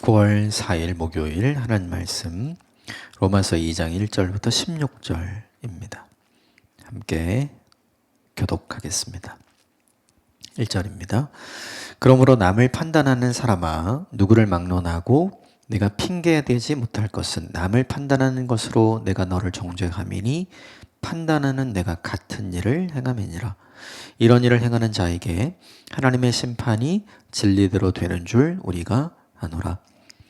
9월 4일 목요일 하나님 말씀 로마서 2장 1절부터 16절입니다. 함께 교독하겠습니다. 1절입니다. 그러므로 남을 판단하는 사람아 누구를 막론하고 내가 핑계되지 못할 것은 남을 판단하는 것으로 내가 너를 정죄함이니 판단하는 내가 같은 일을 행함이니라. 이런 일을 행하는 자에게 하나님의 심판이 진리대로 되는 줄 우리가 아노라.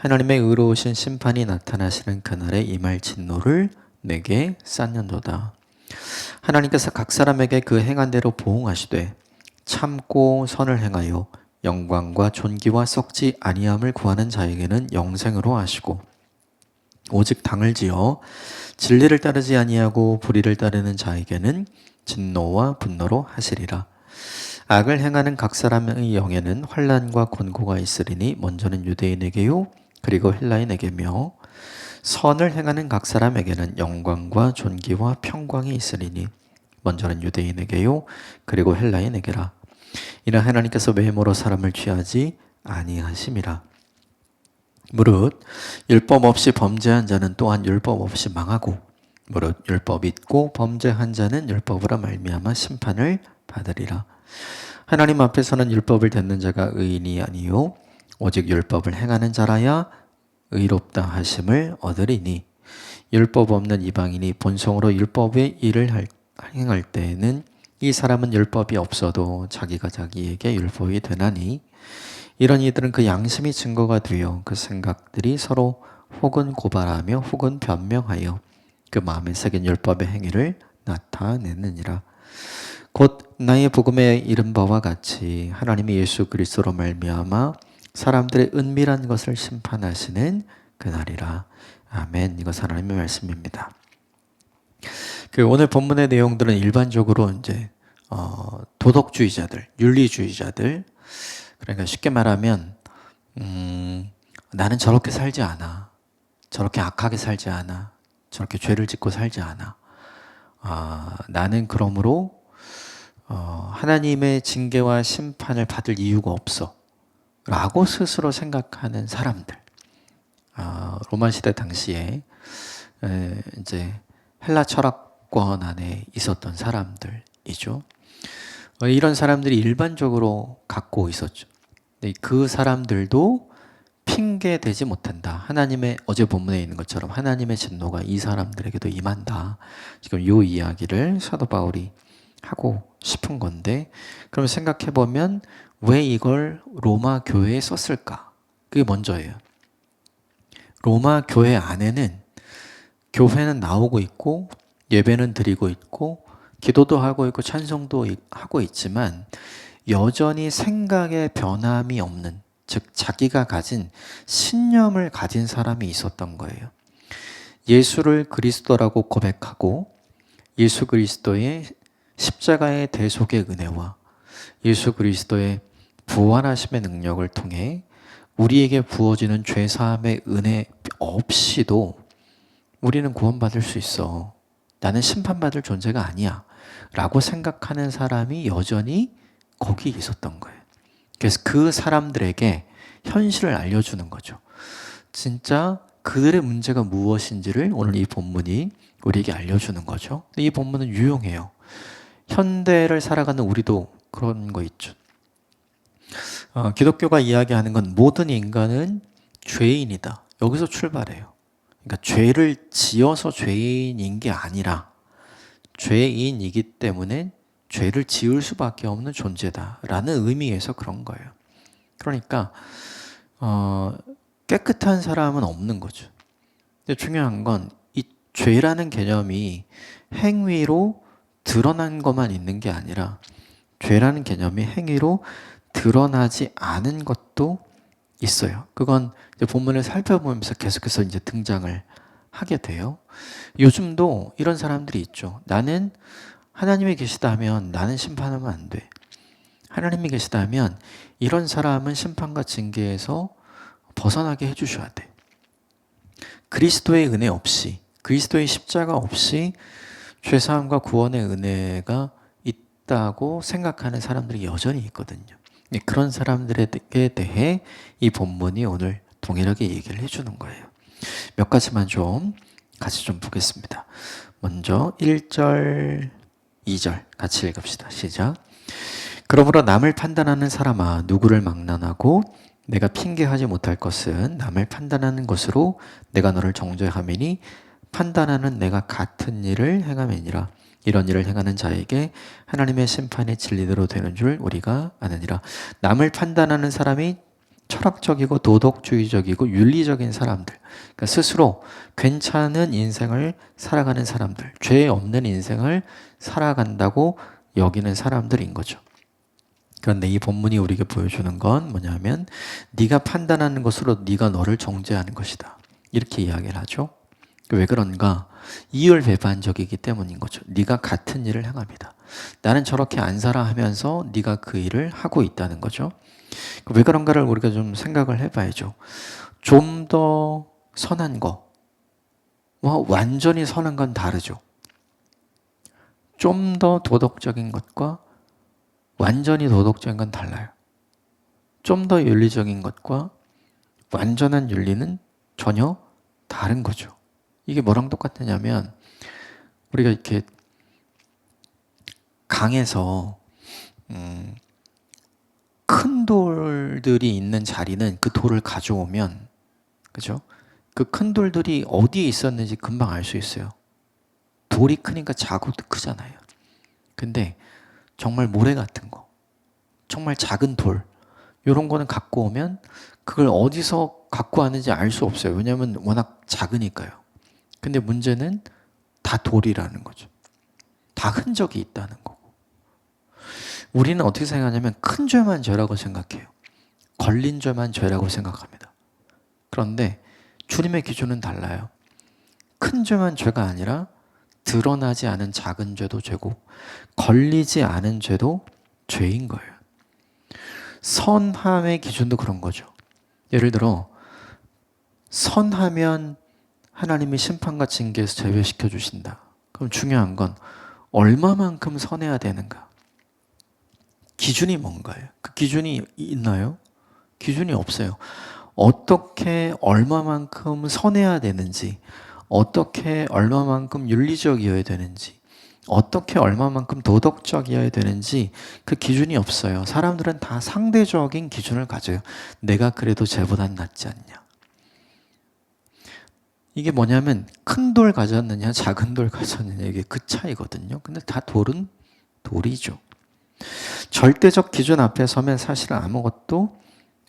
하나님의 의로우신 심판이 나타나시는 그날에 임할 진노를 내게 쌓는도다. 하나님께서 각 사람에게 그 행한 대로 보응하시되 참고 선을 행하여 영광과 존귀와 썩지 아니함을 구하는 자에게는 영생으로 하시고 오직 당을 지어 진리를 따르지 아니하고 불의를 따르는 자에게는 진노와 분노로 하시리라. 악을 행하는 각 사람의 영에는 환란과 곤고가 있으리니 먼저는 유대인에게요 그리고 헬라인에게며 선을 행하는 각 사람에게는 영광과 존귀와 평광이 있으리니 먼저는 유대인에게요 그리고 헬라인에게라. 이는 하나님께서 외모로 사람을 취하지 아니하심이라. 무릇 율법 없이 범죄한 자는 또한 율법 없이 망하고 무릇 율법 있고 범죄한 자는 율법으로 말미암아 심판을 받으리라. 하나님 앞에서는 율법을 듣는 자가 의인이 아니요 오직 율법을 행하는 자라야 의롭다 하심을 얻으리니 율법 없는 이방인이 본성으로 율법의 일을 할, 행할 때에는 이 사람은 율법이 없어도 자기가 자기에게 율법이 되나니 이런 이들은 그 양심이 증거가 되어 그 생각들이 서로 혹은 고발하며 혹은 변명하여 그 마음에 새긴 율법의 행위를 나타내느니라. 곧 나의 복음에 이른 바와 같이 하나님이 예수 그리스도로 말미암아 사람들의 은밀한 것을 심판하시는 그날이라. 아멘. 이것 하나님의 말씀입니다. 그 오늘 본문의 내용들은 일반적으로 이제 어, 도덕주의자들, 윤리주의자들, 그러니까 쉽게 말하면 음, 나는 저렇게 살지 않아, 저렇게 악하게 살지 않아, 저렇게 죄를 짓고 살지 않아. 아, 나는 그러므로 어, 하나님의 징계와 심판을 받을 이유가 없어. 라고 스스로 생각하는 사람들. 아, 로마 시대 당시에 에, 이제 헬라 철학권 안에 있었던 사람들이죠. 어, 이런 사람들이 일반적으로 갖고 있었죠. 그 사람들도 핑계 되지 못한다. 하나님의 어제 본문에 있는 것처럼 하나님의 진노가 이 사람들에게도 임한다. 지금 이 이야기를 사도 바울이 하고 싶은 건데, 그럼 생각해 보면 왜 이걸 로마 교회에 썼을까? 그게 먼저예요. 로마 교회 안에는 교회는 나오고 있고 예배는 드리고 있고 기도도 하고 있고 찬송도 하고 있지만 여전히 생각의 변함이 없는 즉 자기가 가진 신념을 가진 사람이 있었던 거예요. 예수를 그리스도라고 고백하고 예수 그리스도의 십자가의 대속의 은혜와 예수 그리스도의 부활하심의 능력을 통해 우리에게 부어지는 죄 사함의 은혜 없이도 우리는 구원받을 수 있어. 나는 심판받을 존재가 아니야. 라고 생각하는 사람이 여전히 거기 있었던 거예요. 그래서 그 사람들에게 현실을 알려주는 거죠. 진짜 그들의 문제가 무엇인지를 오늘 이 본문이 우리에게 알려주는 거죠. 이 본문은 유용해요. 현대를 살아가는 우리도 그런 거 있죠. 어, 기독교가 이야기하는 건 모든 인간은 죄인이다. 여기서 출발해요. 그러니까 죄를 지어서 죄인인 게 아니라 죄인이기 때문에 죄를 지을 수밖에 없는 존재다라는 의미에서 그런 거예요. 그러니까 어, 깨끗한 사람은 없는 거죠. 근데 중요한 건 이 죄라는 개념이 행위로 드러난 것만 있는 게 아니라 죄라는 개념이 행위로 드러나지 않은 것도 있어요. 그건 본문을 살펴보면서 계속해서 이제 등장을 하게 돼요. 요즘도 이런 사람들이 있죠. 나는 하나님이 계시다면 나는 심판하면 안 돼. 하나님이 계시다면 이런 사람은 심판과 징계에서 벗어나게 해주셔야 돼. 그리스도의 은혜 없이, 그리스도의 십자가 없이 죄사함과 구원의 은혜가 있다고 생각하는 사람들이 여전히 있거든요. 네, 그런 사람들에 대해 이 본문이 오늘 동일하게 얘기를 해주는 거예요. 몇 가지만 좀 같이 좀 보겠습니다. 먼저 1절, 2절 같이 읽읍시다. 시작. 그러므로 남을 판단하는 사람아 누구를 막론하고 내가 핑계하지 못할 것은 남을 판단하는 것으로 내가 너를 정죄함이니 판단하는 내가 같은 일을 행함이니라. 이런 일을 행하는 자에게 하나님의 심판이 진리대로 되는 줄 우리가 아느니라. 남을 판단하는 사람이 철학적이고 도덕주의적이고 윤리적인 사람들, 그러니까 스스로 괜찮은 인생을 살아가는 사람들, 죄 없는 인생을 살아간다고 여기는 사람들인 거죠. 그런데 이 본문이 우리에게 보여주는 건 뭐냐면 네가 판단하는 것으로 네가 너를 정죄하는 것이다. 이렇게 이야기를 하죠. 왜 그런가? 이율 배반적이기 때문인 거죠. 네가 같은 일을 행합니다. 나는 저렇게 안 살아 하면서 네가 그 일을 하고 있다는 거죠. 왜 그런가를 우리가 좀 생각을 해봐야죠. 좀 더 선한 거, 뭐 완전히 선한 건 다르죠. 좀 더 도덕적인 것과 완전히 도덕적인 건 달라요. 좀 더 윤리적인 것과 완전한 윤리는 전혀 다른 거죠. 이게 뭐랑 똑같느냐면 우리가 이렇게 강에서 음, 큰 돌들이 있는 자리는 그 돌을 가져오면 그죠? 그 큰 돌들이 어디에 있었는지 금방 알 수 있어요. 돌이 크니까 자국도 크잖아요. 근데 정말 모래 같은 거, 정말 작은 돌, 이런 거는 갖고 오면 그걸 어디서 갖고 왔는지 알 수 없어요. 왜냐하면 워낙 작으니까요. 근데 문제는 다 돌이라는 거죠. 다 흔적이 있다는 거고. 우리는 어떻게 생각하냐면 큰 죄만 죄라고 생각해요. 걸린 죄만 죄라고 생각합니다. 그런데 주님의 기준은 달라요. 큰 죄만 죄가 아니라 드러나지 않은 작은 죄도 죄고 걸리지 않은 죄도 죄인 거예요. 선함의 기준도 그런 거죠. 예를 들어 선하면 하나님이 심판과 징계에서 제외시켜 주신다. 그럼 중요한 건 얼마만큼 선해야 되는가? 기준이 뭔가요? 그 기준이 있나요? 기준이 없어요. 어떻게 얼마만큼 선해야 되는지, 어떻게 얼마만큼 윤리적이어야 되는지, 어떻게 얼마만큼 도덕적이어야 되는지 그 기준이 없어요. 사람들은 다 상대적인 기준을 가져요. 내가 그래도 쟤보단 낫지 않냐. 이게 뭐냐면 큰 돌 가졌느냐, 작은 돌 가졌느냐 이게 그 차이거든요. 근데 다 돌은 돌이죠. 절대적 기준 앞에 서면 사실 아무것도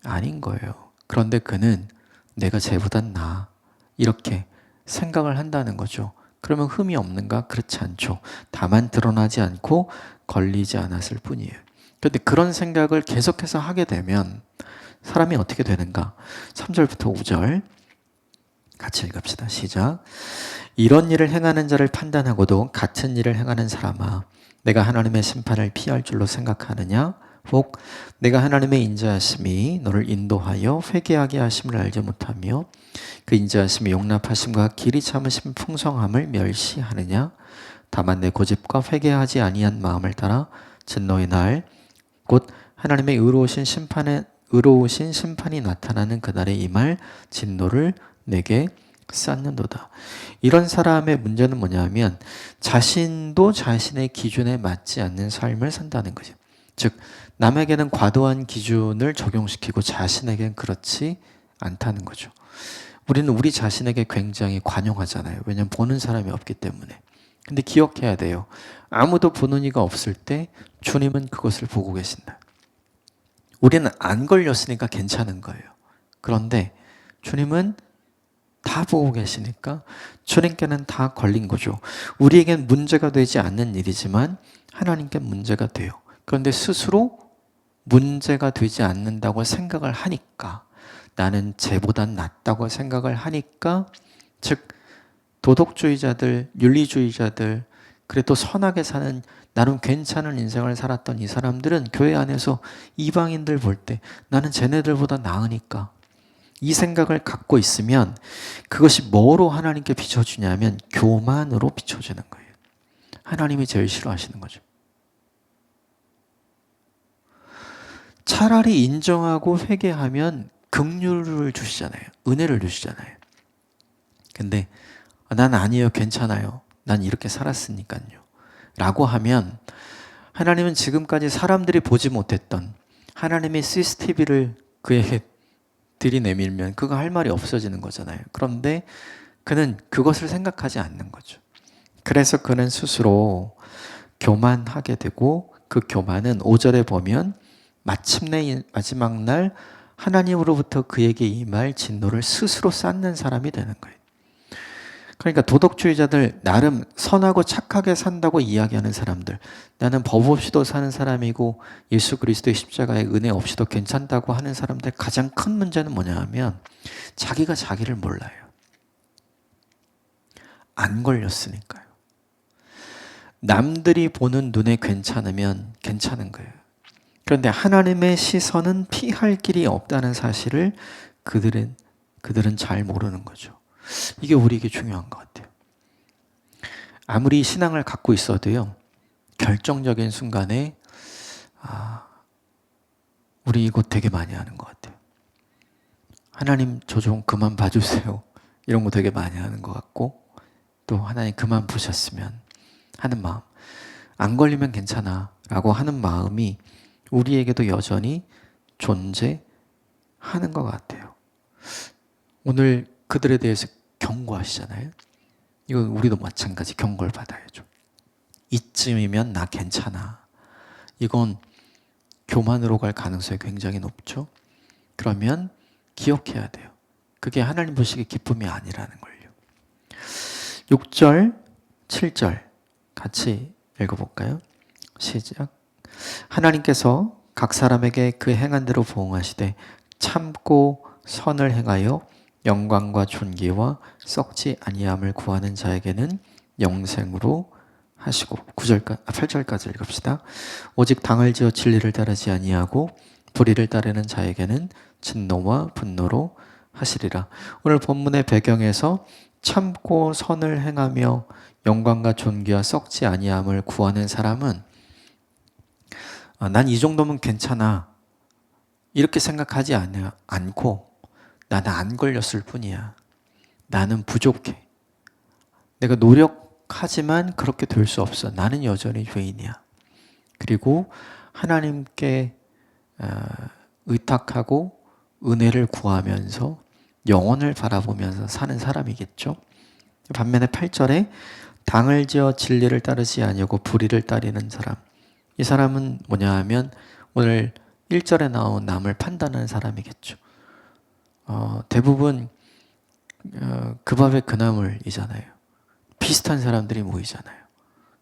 아닌 거예요. 그런데 그는 내가 쟤보단 나 이렇게 생각을 한다는 거죠. 그러면 흠이 없는가? 그렇지 않죠. 다만 드러나지 않고 걸리지 않았을 뿐이에요. 그런데 그런 생각을 계속해서 하게 되면 사람이 어떻게 되는가? 3절부터 5절 같이 읽읍시다. 시작. 이런 일을 행하는 자를 판단하고도 같은 일을 행하는 사람아 내가 하나님의 심판을 피할 줄로 생각하느냐? 혹 내가 하나님의 인자하심이 너를 인도하여 회개하게 하심을 알지 못하며 그 인자하심이 용납하심과 길이 참으심 풍성함을 멸시하느냐? 다만 내 고집과 회개하지 아니한 마음을 따라 진노의 날 곧 하나님의 의로우신 심판에 의로우신 심판이 나타나는 그날에 임할 진노를 내게 쌓는도다. 이런 사람의 문제는 뭐냐면 자신도 자신의 기준에 맞지 않는 삶을 산다는 거죠. 즉 남에게는 과도한 기준을 적용시키고 자신에겐 그렇지 않다는 거죠. 우리는 우리 자신에게 굉장히 관용하잖아요. 왜냐하면 보는 사람이 없기 때문에. 근데 기억해야 돼요. 아무도 보는 이가 없을 때 주님은 그것을 보고 계신다. 우리는 안 걸렸으니까 괜찮은 거예요. 그런데 주님은 다 보고 계시니까 주님께는 다 걸린 거죠. 우리에겐 문제가 되지 않는 일이지만 하나님께 문제가 돼요. 그런데 스스로 문제가 되지 않는다고 생각을 하니까 나는 쟤보단 낫다고 생각을 하니까 즉 도덕주의자들, 윤리주의자들, 그래도 선하게 사는 나름 괜찮은 인생을 살았던 이 사람들은 교회 안에서 이방인들 볼 때 나는 쟤네들보다 나으니까 이 생각을 갖고 있으면 그것이 뭐로 하나님께 비춰주냐면 교만으로 비춰지는 거예요. 하나님이 제일 싫어하시는 거죠. 차라리 인정하고 회개하면 긍휼을 주시잖아요. 은혜를 주시잖아요. 근데 난 아니에요. 괜찮아요. 난 이렇게 살았으니까요. 라고 하면 하나님은 지금까지 사람들이 보지 못했던 하나님의 CCTV를 그에게 들이내밀면 그거 할 말이 없어지는 거잖아요. 그런데 그는 그것을 생각하지 않는 거죠. 그래서 그는 스스로 교만하게 되고 그 교만은 5절에 보면 마침내 마지막 날 하나님으로부터 그에게 임할 진노를 스스로 쌓는 사람이 되는 거예요. 그러니까 도덕주의자들 나름 선하고 착하게 산다고 이야기하는 사람들 나는 법 없이도 사는 사람이고 예수 그리스도의 십자가의 은혜 없이도 괜찮다고 하는 사람들 가장 큰 문제는 뭐냐 하면 자기가 자기를 몰라요. 안 걸렸으니까요. 남들이 보는 눈에 괜찮으면 괜찮은 거예요. 그런데 하나님의 시선은 피할 길이 없다는 사실을 그들은 그들은 잘 모르는 거죠. 이게 우리에게 중요한 것 같아요. 아무리 신앙을 갖고 있어도요, 결정적인 순간에, 아, 우리 이거 되게 많이 하는 것 같아요. 하나님, 저 좀 그만 봐주세요. 이런 거 되게 많이 하는 것 같고, 또 하나님 그만 보셨으면 하는 마음. 안 걸리면 괜찮아. 라고 하는 마음이 우리에게도 여전히 존재하는 것 같아요. 오늘 그들에 대해서 경고하시잖아요. 이건 우리도 마찬가지 경고를 받아야죠. 이쯤이면 나 괜찮아. 이건 교만으로 갈 가능성이 굉장히 높죠. 그러면 기억해야 돼요. 그게 하나님 보시기에 기쁨이 아니라는 걸요. 6절, 7절 같이 읽어볼까요? 시작. 하나님께서 각 사람에게 그 행한 대로 보응하시되 참고 선을 행하여 영광과 존귀와 썩지 아니함을 구하는 자에게는 영생으로 하시고 9절까 8절까지 읽읍시다. 오직 당을 지어 진리를 따르지 아니하고 불의를 따르는 자에게는 진노와 분노로 하시리라. 오늘 본문의 배경에서 참고 선을 행하며 영광과 존귀와 썩지 아니함을 구하는 사람은 아, 난이 정도면 괜찮아 이렇게 생각하지 않고 나는 안 걸렸을 뿐이야. 나는 부족해. 내가 노력하지만 그렇게 될 수 없어. 나는 여전히 죄인이야. 그리고 하나님께 어, 의탁하고 은혜를 구하면서 영혼을 바라보면서 사는 사람이겠죠. 반면에 8절에 당을 지어 진리를 따르지 아니하고 불의를 따르는 사람. 이 사람은 뭐냐 하면 오늘 1절에 나온 남을 판단하는 사람이겠죠. 어, 대부분 어, 그 밥에 그 나물이잖아요. 비슷한 사람들이 모이잖아요.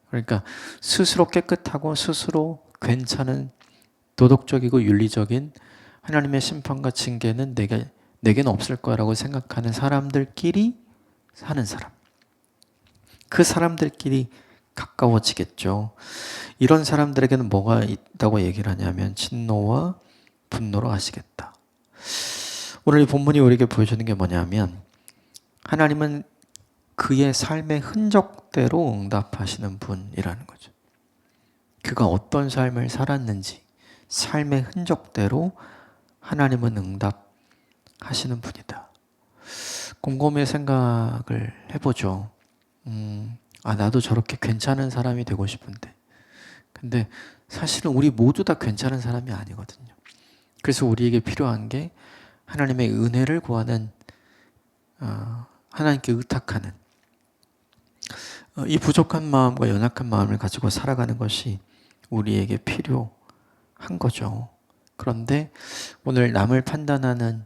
그러니까 스스로 깨끗하고 스스로 괜찮은 도덕적이고 윤리적인 하나님의 심판과 징계는 내게 내게는 없을 거라고 생각하는 사람들끼리 사는 사람. 그 사람들끼리 가까워지겠죠. 이런 사람들에게는 뭐가 있다고 얘기를 하냐면 진노와 분노로 하시겠다. 오늘 이 본문이 우리에게 보여주는 게 뭐냐면 하나님은 그의 삶의 흔적대로 응답하시는 분이라는 거죠. 그가 어떤 삶을 살았는지 삶의 흔적대로 하나님은 응답하시는 분이다. 곰곰이 생각을 해보죠. 음, 아, 나도 저렇게 괜찮은 사람이 되고 싶은데. 근데 사실은 우리 모두 다 괜찮은 사람이 아니거든요. 그래서 우리에게 필요한 게 하나님의 은혜를 구하는 어, 하나님께 의탁하는 어, 이 부족한 마음과 연약한 마음을 가지고 살아가는 것이 우리에게 필요한 거죠. 그런데 오늘 남을 판단하는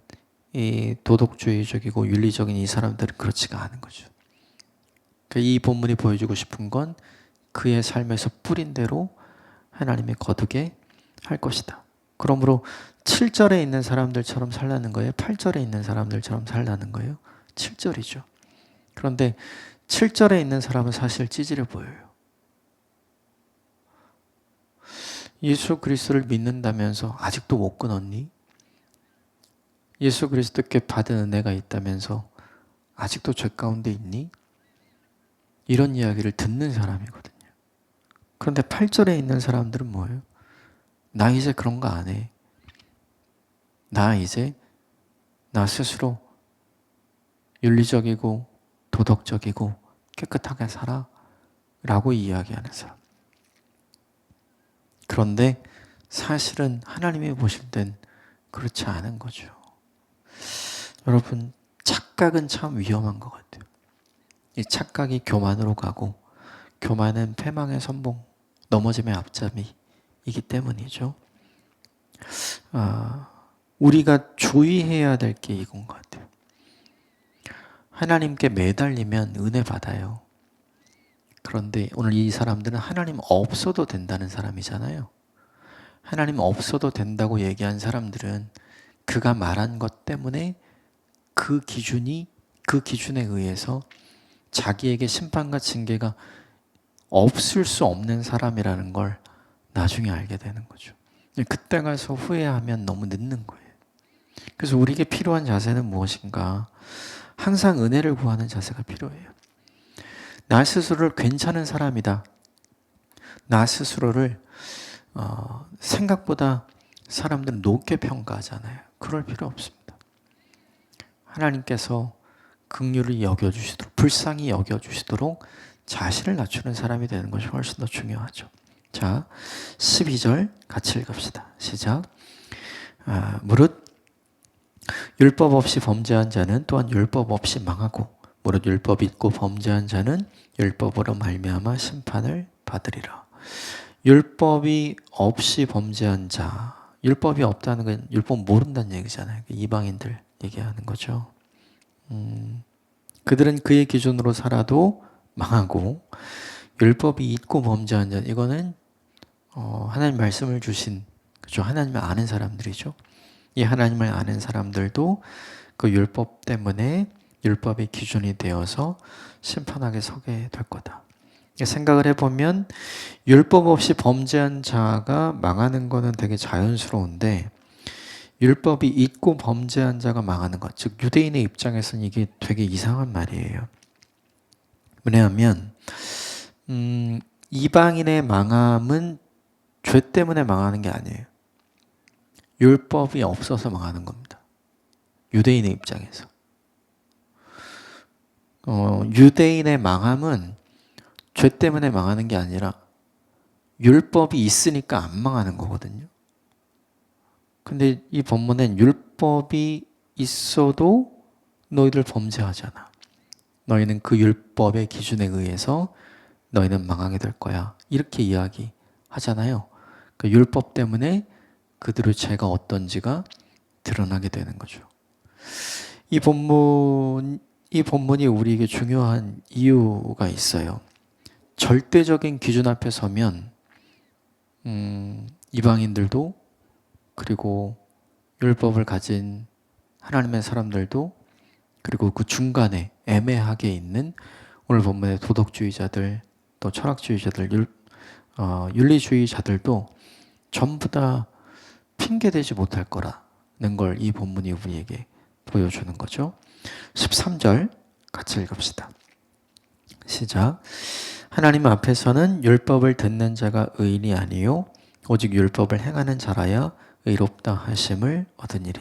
이 도덕주의적이고 윤리적인 이 사람들은 그렇지가 않은 거죠. 그러니까 이 본문이 보여주고 싶은 건 그의 삶에서 뿌린 대로 하나님의 거두게 할 것이다. 그러므로 7절에 있는 사람들처럼 살라는 거예요? 8절에 있는 사람들처럼 살라는 거예요? 7절이죠. 그런데 7절에 있는 사람은 사실 찌질해 보여요. 예수 그리스도를 믿는다면서 아직도 못 끊었니? 예수 그리스도께 받은 은혜가 있다면서 아직도 죄 가운데 있니? 이런 이야기를 듣는 사람이거든요. 그런데 8절에 있는 사람들은 뭐예요? 나 이제 그런 거 안 해. 나 이제 나 스스로 윤리적이고 도덕적이고 깨끗하게 살아. 라고 이야기하는 사람. 그런데 사실은 하나님이 보실 땐 그렇지 않은 거죠. 여러분, 착각은 참 위험한 것 같아요. 이 착각이 교만으로 가고, 교만은 패망의 선봉, 넘어짐의 앞잡이 이기 때문이죠. 아, 우리가 주의해야 될 게 이건 것 같아요. 하나님께 매달리면 은혜 받아요. 그런데 오늘 이 사람들은 하나님 없어도 된다는 사람이잖아요. 하나님 없어도 된다고 얘기한 사람들은 그가 말한 것 때문에 그 기준이 그 기준에 의해서 자기에게 심판과 징계가 없을 수 없는 사람이라는 걸 나중에 알게 되는 거죠. 그때 가서 후회하면 너무 늦는 거예요. 그래서 우리에게 필요한 자세는 무엇인가? 항상 은혜를 구하는 자세가 필요해요. 나 스스로를 괜찮은 사람이다. 나 스스로를 어, 생각보다 사람들은 높게 평가하잖아요. 그럴 필요 없습니다. 하나님께서 긍휼을 여겨주시도록 불쌍히 여겨주시도록 자신을 낮추는 사람이 되는 것이 훨씬 더 중요하죠. 자, 12절 같이 읽읍시다. 시작. 아, 무릇 율법 없이 범죄한 자는 또한 율법 없이 망하고 무릇 율법 있고 범죄한 자는 율법으로 말미암아 심판을 받으리라. 율법이 없이 범죄한 자, 율법이 없다는 건 율법 모른다는 얘기잖아요. 그 이방인들 얘기하는 거죠. 음, 그들은 그의 기준으로 살아도 망하고 율법이 있고 범죄한 자, 이거는 어, 하나님 말씀을 주신 그죠? 하나님을 아는 사람들이죠. 이 하나님을 아는 사람들도 그 율법 때문에 율법의 기준이 되어서 심판하게 서게 될 거다. 생각을 해보면 율법 없이 범죄한 자가 망하는 거는 되게 자연스러운데 율법이 있고 범죄한 자가 망하는 것, 즉 유대인의 입장에서는 이게 되게 이상한 말이에요. 왜냐하면 음, 이방인의 망함은 죄 때문에 망하는 게 아니에요. 율법이 없어서 망하는 겁니다. 유대인의 입장에서. 어, 유대인의 망함은 죄 때문에 망하는 게 아니라 율법이 있으니까 안 망하는 거거든요. 근데 이 본문엔 율법이 있어도 너희들 범죄하잖아. 너희는 그 율법의 기준에 의해서 너희는 망하게 될 거야. 이렇게 이야기하잖아요. 그 율법 때문에 그들의 죄가 어떤지가 드러나게 되는 거죠. 이 본문 이 본문이 우리에게 중요한 이유가 있어요. 절대적인 기준 앞에 서면 음, 이방인들도 그리고 율법을 가진 하나님의 사람들도 그리고 그 중간에 애매하게 있는 오늘 본문의 도덕주의자들 또 철학주의자들 율, 어, 윤리주의자들도 전부 다 핑계대지 못할 거라는 걸 이 본문이 우리에게 보여주는 거죠. 13절 같이 읽읍시다. 시작. 하나님 앞에서는 율법을 듣는 자가 의인이 아니요 오직 율법을 행하는 자라야 의롭다 하심을 얻으니리.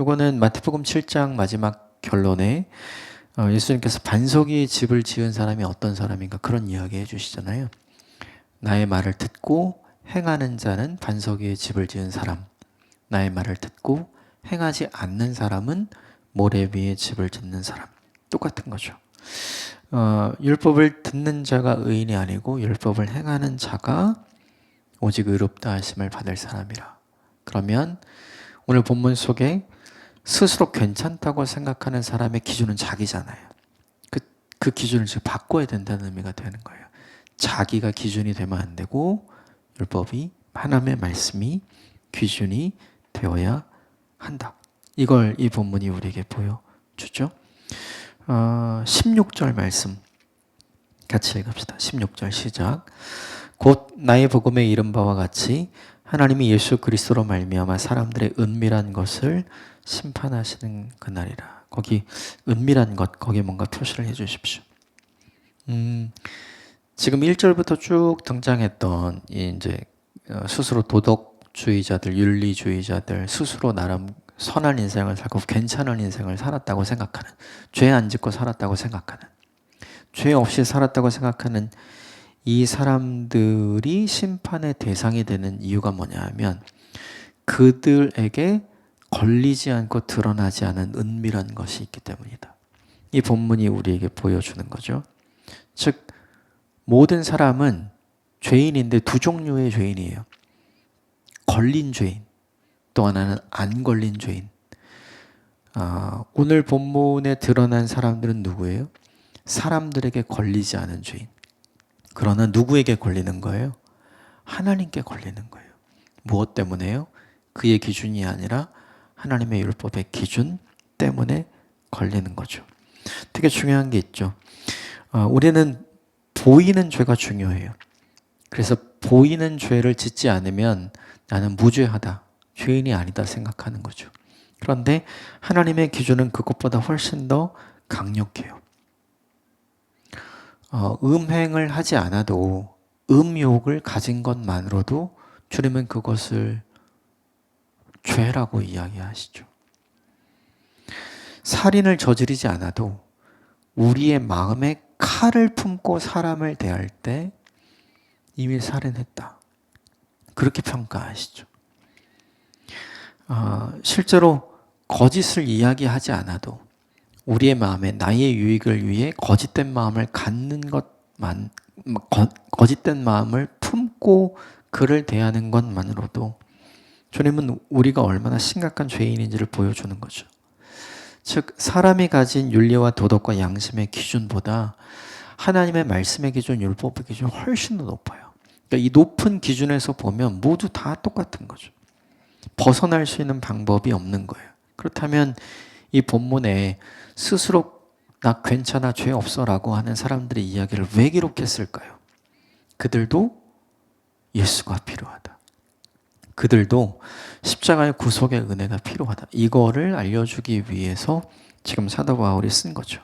요거는 마태복음 7장 마지막 결론에 어, 예수님께서 반석이 집을 지은 사람이 어떤 사람인가 그런 이야기 해주시잖아요. 나의 말을 듣고 행하는 자는 반석 위에 집을 지은 사람. 나의 말을 듣고 행하지 않는 사람은 모래 위에 집을 짓는 사람. 똑같은 거죠. 어, 율법을 듣는 자가 의인이 아니고 율법을 행하는 자가 오직 의롭다 하심을 받을 사람이라. 그러면 오늘 본문 속에 스스로 괜찮다고 생각하는 사람의 기준은 자기잖아요. 그, 그 기준을 지금 바꿔야 된다는 의미가 되는 거예요. 자기가 기준이 되면 안 되고 율법이 하나님의 말씀이 기준이 되어야 한다. 이걸 이 본문이 우리에게 보여주죠. 어, 16절 말씀 같이 읽읍시다. 16절 시작. 곧 나의 복음에 이른 바와 같이 하나님이 예수 그리스도로 말미암아 사람들의 은밀한 것을 심판하시는 그날이라. 거기 은밀한 것 거기 뭔가 표시를 해 주십시오. 음, 지금 1절부터 쭉 등장했던 이 이제 어, 스스로 도덕주의자들, 윤리주의자들, 스스로 나름 선한 인생을 살고 괜찮은 인생을 살았다고 생각하는, 죄 안 짓고 살았다고 생각하는, 죄 없이 살았다고 생각하는 이 사람들이 심판의 대상이 되는 이유가 뭐냐 하면 그들에게 걸리지 않고 드러나지 않은 은밀한 것이 있기 때문이다. 이 본문이 우리에게 보여주는 거죠. 즉, 모든 사람은 죄인인데 두 종류의 죄인이에요. 걸린 죄인, 또 하나는 안 걸린 죄인. 아, 오늘 본문에 드러난 사람들은 누구예요? 사람들에게 걸리지 않은 죄인. 그러나 누구에게 걸리는 거예요? 하나님께 걸리는 거예요. 무엇 때문에요? 그의 기준이 아니라 하나님의 율법의 기준 때문에 걸리는 거죠. 되게 중요한 게 있죠. 어, 우리는 보이는 죄가 중요해요. 그래서 보이는 죄를 짓지 않으면 나는 무죄하다, 죄인이 아니다 생각하는 거죠. 그런데 하나님의 기준은 그것보다 훨씬 더 강력해요. 어, 음행을 하지 않아도 음욕을 가진 것만으로도 주님은 그것을 죄라고 이야기하시죠. 살인을 저지르지 않아도 우리의 마음에 칼을 품고 사람을 대할 때 이미 살인했다. 그렇게 평가하시죠. 어, 실제로 거짓을 이야기하지 않아도 우리의 마음에 나의 유익을 위해 거짓된 마음을 갖는 것만 거, 거짓된 마음을 품고 그를 대하는 것만으로도 주님은 우리가 얼마나 심각한 죄인인지를 보여주는 거죠. 즉 사람이 가진 윤리와 도덕과 양심의 기준보다 하나님의 말씀의 기준, 율법의 기준 훨씬 더 높아요. 그러니까 이 높은 기준에서 보면 모두 다 똑같은 거죠. 벗어날 수 있는 방법이 없는 거예요. 그렇다면 이 본문에 스스로 나 괜찮아 죄 없어라고 하는 사람들의 이야기를 왜 기록했을까요? 그들도 예수가 필요하다. 그들도 십자가의 구속의 은혜가 필요하다. 이거를 알려주기 위해서 지금 사도 바울이 쓴 거죠.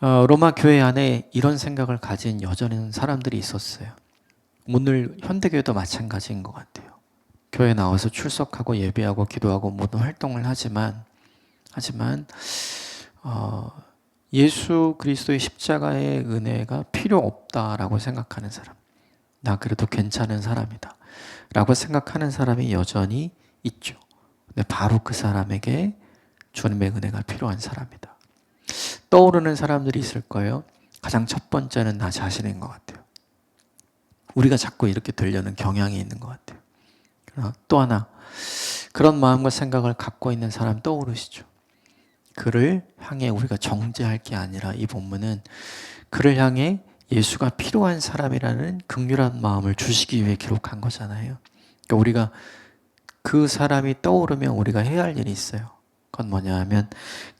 어, 로마 교회 안에 이런 생각을 가진 여전히 사람들이 있었어요. 오늘 현대교회도 마찬가지인 것 같아요. 교회 나와서 출석하고 예배하고 기도하고 모든 활동을 하지만 하지만 어, 예수 그리스도의 십자가의 은혜가 필요 없다라고 생각하는 사람. 나 그래도 괜찮은 사람이다. 라고 생각하는 사람이 여전히 있죠. 근데 바로 그 사람에게 주님의 은혜가 필요한 사람이다. 떠오르는 사람들이 있을 거예요. 가장 첫 번째는 나 자신인 것 같아요. 우리가 자꾸 이렇게 되려는 경향이 있는 것 같아요. 어, 또 하나, 그런 마음과 생각을 갖고 있는 사람 떠오르시죠? 그를 향해 우리가 정죄할 게 아니라 이 본문은 그를 향해 예수가 필요한 사람이라는 극률한 마음을 주시기 위해 기록한 거잖아요. 그러니까 우리가 그 사람이 떠오르면 우리가 해야 할 일이 있어요. 그건 뭐냐 하면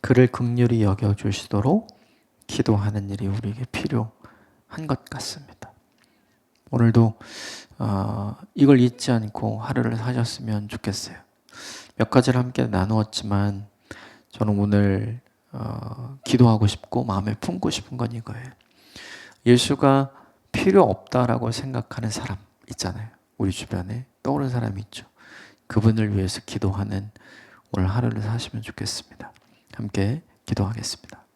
그를 극률히 여겨 주시도록 기도하는 일이 우리에게 필요한 것 같습니다. 오늘도 어, 이걸 잊지 않고 하루를 사셨으면 좋겠어요. 몇 가지를 함께 나누었지만 저는 오늘 어, 기도하고 싶고 마음에 품고 싶은 건 이거예요. 예수가 필요 없다라고 생각하는 사람 있잖아요. 우리 주변에 떠오르는 사람이 있죠. 그분을 위해서 기도하는 오늘 하루를 사시면 좋겠습니다. 함께 기도하겠습니다.